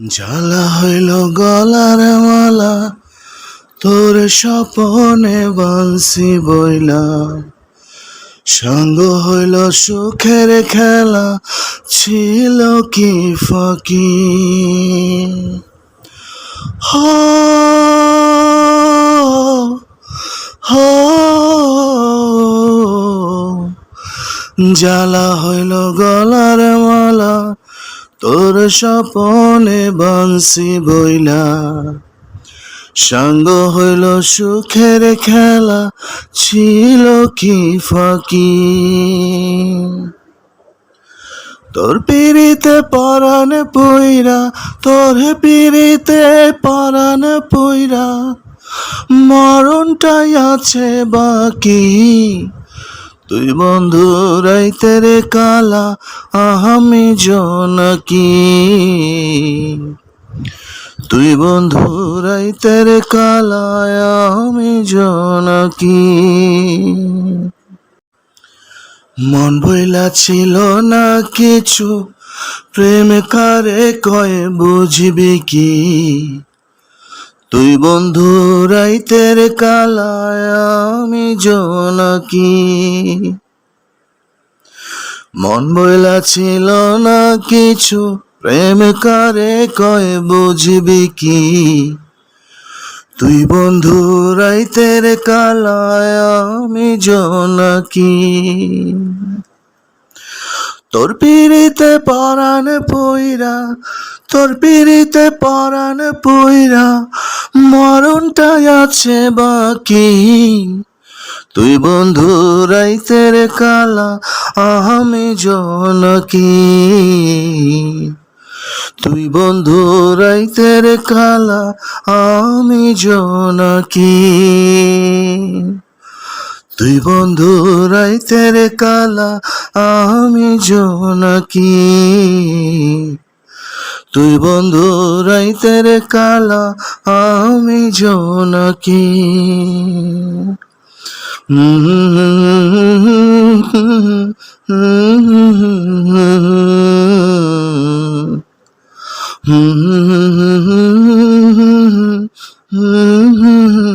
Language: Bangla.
জ্বালা হইল গলার মালা, তোর স্বপনে বাংসি বইলা। সঙ্গ হইল সুখের খেলা, ছিল কি ফাঁকি? হো, জ্বালা হইল গলার মালা তোর স্বপনে বাংসি বইলা, সঙ্গ হইল সুখের খেলা, ছিল কি ফাঁকি? তোর পিড়িতে পরাণ পইরা, তোর পিড়িতে পরাণ পইরা, মরণটাই আছে বাকি। তুই বন্ধু রাইতের কালা আমি জনকি তুই বন্ধু রাইতের কালা আমি জনকি মন বইলা ছিল না কিছু, প্রেম কারে কয় বুঝবি কি? তুই বন্ধু, রাইতের কালায় আমি জনকি। মন বইলা ছিল না কিছু, প্রেম কারে কয় বুঝবি কি? তুই বন্ধু, রাইতের কালায় আমি জনকি। তোর পিড়িতে পরাণ পইরা তোর পিড়িতে পরাণ পইরা মরণটাই আছে বাকি। তুই বন্ধু রাইতের কালা আমি জনকি। তুই বন্ধু রাইতের কালা আমি জনকি। তুই বন্ধু রাইতের কালা আমি জনকি। তুই বন্ধু রাইতের কালা আমি জনকি। হুম